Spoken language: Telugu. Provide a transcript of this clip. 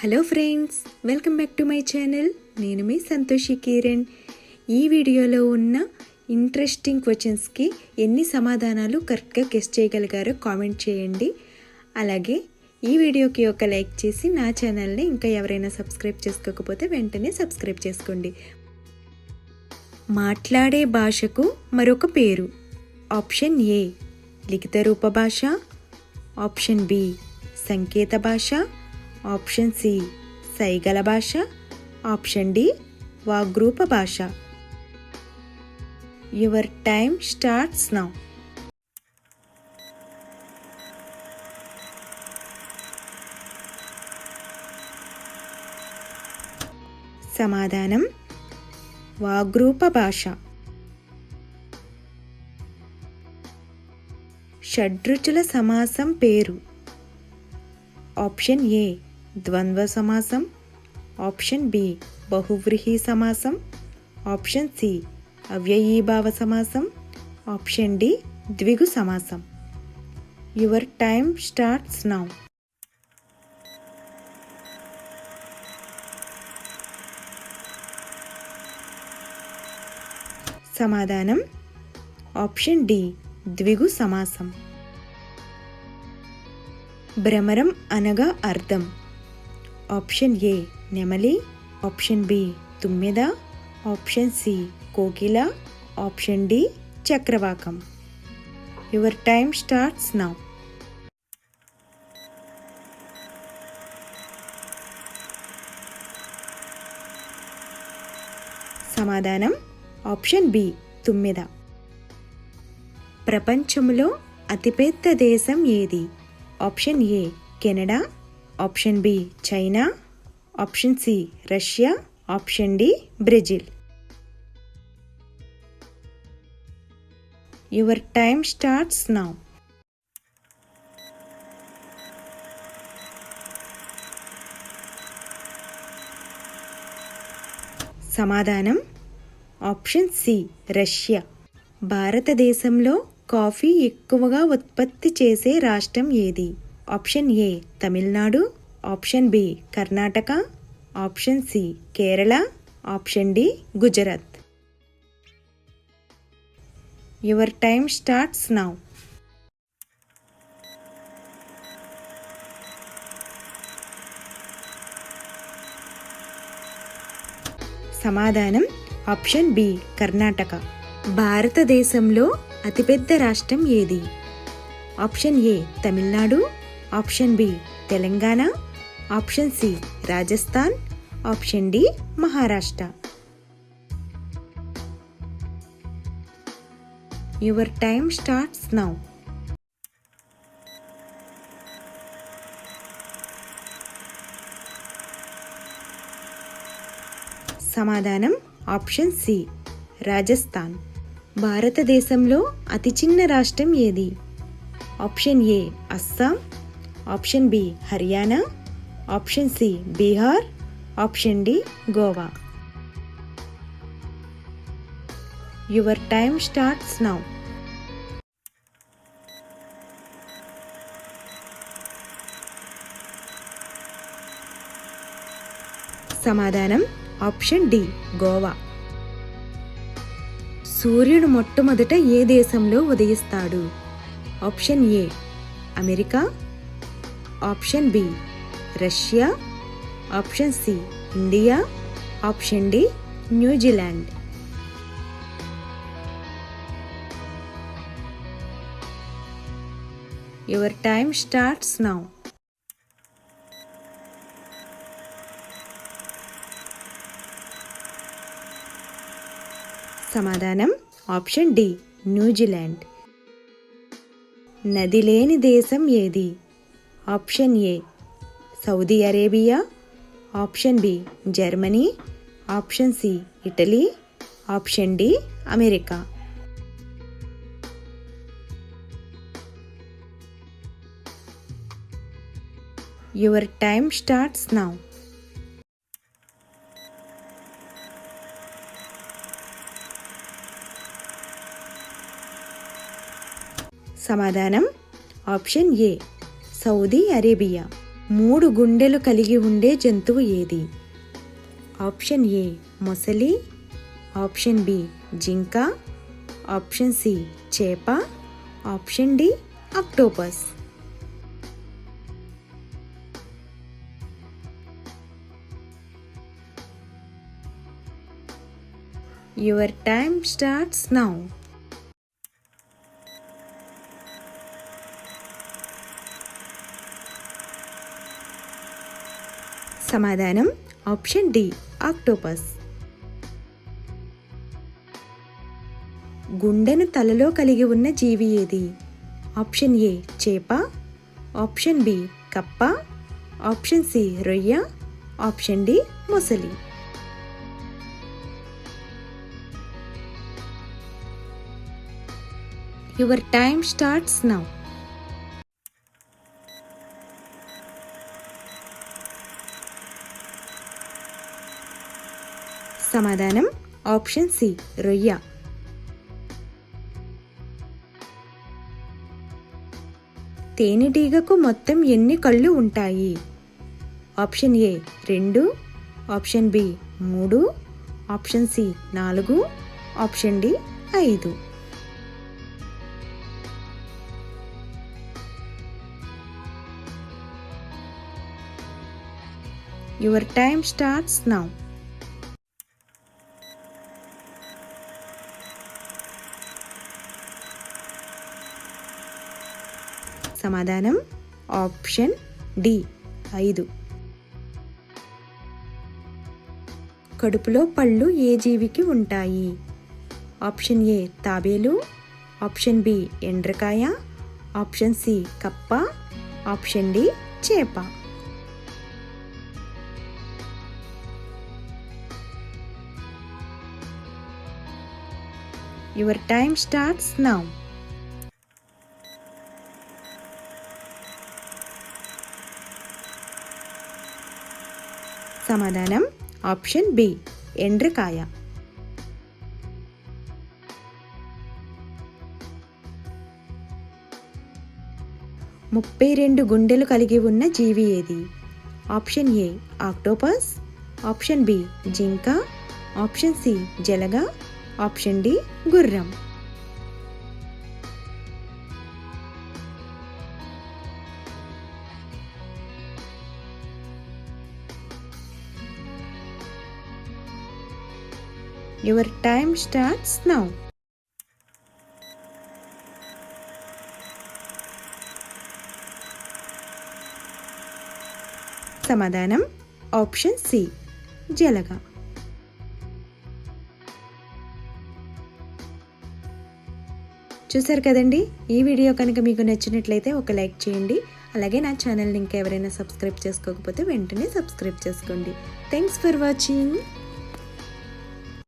Hello friends welcome back to my channel. నేను మీ సంతోషి కిరణ్. ఈ వీడియోలో ఉన్న ఇంట్రెస్టింగ్ క్వశ్చన్స్కి ఎన్ని సమాధానాలు కరెక్ట్గా గెస్ట్ చేయగలిగారో కామెంట్ చేయండి. అలాగే ఈ వీడియోకి ఒక లైక్ చేసి నా ఛానల్ని ఇంకా ఎవరైనా సబ్స్క్రైబ్ చేసుకోకపోతే వెంటనే సబ్స్క్రైబ్ చేసుకోండి. మాట్లాడే భాషకు మరొక పేరు ఆప్షన్ ఏ లిఖిత రూప భాష ఆప్షన్ బి సంకేత భాష ఆప్షన్ సి సైగల భాష. ఆప్షన్ డి వాగ్రూప భాష. యువర్ టైమ్ స్టార్ట్స్ నౌ సమాధానం వాగ్రూప భాష. షడ్రుచుల సమాసం పేరు. ఆప్షన్ ఏ ద్వంద్వ సమాసం ఆప్షన్ బి బహువ్రీహి సమాసం ఆప్షన్ సి అవ్యయీభావ సమాసం ఆప్షన్ డి ద్విగు సమాసం. యువర్ టైమ్ స్టార్ట్స్ నౌ సమాధానం ఆప్షన్ డి ద్విగు సమాసం. భ్రమరం అనగా అర్థం. ఆప్షన్ ఏ నెమలి ఆప్షన్ బి తుమ్మెద ఆప్షన్ సి కోకిల ఆప్షన్ డి చక్రవాకం. యువర్ టైమ్ స్టార్ట్స్ నౌ సమాధానం ఆప్షన్ బి తుమ్మెద. ప్రపంచంలో అతిపెద్ద దేశం ఏది? Option A Canada option B China option C Russia option D Brazil. Your time starts now సమాధానం ఆప్షన్ సి రష్యా. భారతదేశంలో కాఫీ ఎక్కువగా ఉత్పత్తి చేసే రాష్ట్రం ఏది? Option A Tamil Nadu option B Karnataka option C Kerala option D Gujarat. Your time starts now సమాధానం ఆప్షన్ బి కర్ణాటక. భారతదేశంలో అతిపెద్ద రాష్ట్రం ఏది? Option A Tamil Nadu option B Telangana option C Rajasthan option D Maharashtra. Your time starts now సమాధానం ఆప్షన్ సి రాజస్థాన్. భారతదేశంలో అతి చిన్న రాష్ట్రం ఏది? Option A Assam option B Haryana option C Bihar option D Goa. Your time starts now సమాధానం ఆప్షన్ డి గోవా. సూర్యుడు మొట్టమొదట ఏ దేశంలో ఉదయిస్తాడు? Option A America option B Russia. Option C India. Option D New Zealand. Your time starts now. సమాధానం ఆప్షన్ డి న్యూజిలాండ్. నది లేని దేశం ఏది? Option A Saudi Arabia option B Germany option C Italy option D America. Your time starts now సమాధానం ఆప్షన్ ఏ సౌదీ అరేబియా. మూడు గుండెలు కలిగి ఉండే జంతువు ఏది? ఆప్షన్ ఏ మొసలి. ఆప్షన్ బి జింక. ఆప్షన్ సి చేప. Option D octopus your time starts now. సమాధానం ఆప్షన్ డి ఆక్టోపస్. గుండెను తలలో కలిగి ఉన్న జీవి ఏది? ఆప్షన్ ఏ చేప. ఆప్షన్ బి కప్ప. ఆప్షన్ సి రొయ్య. ఆప్షన్ డి మొసలి. Your time starts now. సమాధానం ఆప్షన్ సి రొయ్య. తేనెటీగకు మొత్తం ఎన్ని కళ్ళు ఉంటాయి? ఆప్షన్ ఏ రెండు. ఆప్షన్ బి మూడు. ఆప్షన్ సి నాలుగు. ఆప్షన్ డి ఐదు. Your time starts now. సమాధానం ఆప్షన్ డి ఐదు. కడుపులో పళ్ళు ఏ జీవికి ఉంటాయి? ఆప్షన్ ఏ తాబేలు ఆప్షన్ బి ఎండ్రకాయ ఆప్షన్ సి కప్ప ఆప్షన్ డి చేప. Your time starts now. సమాధానం ఆప్షన్ బి ఎండ్రకాయ. ముప్పై రెండు గుండెలు కలిగి ఉన్న జీవి ఏది? Option A octopus. Option B జింక. ఆప్షన్ సి జలగ. ఆప్షన్ డి గుర్రం. యువర్ టైమ్ స్టార్ట్స్ నౌ సమాధానం ఆప్షన్ సి జలగ చూసారు కదండి? ఈ వీడియో కనుక మీకు నచ్చినట్లయితే ఒక లైక్ చేయండి. అలాగే నా ఛానల్ని ఇంకా ఎవరైనా సబ్స్క్రైబ్ చేసుకోకపోతే వెంటనే సబ్స్క్రైబ్ చేసుకోండి. Thanks for watching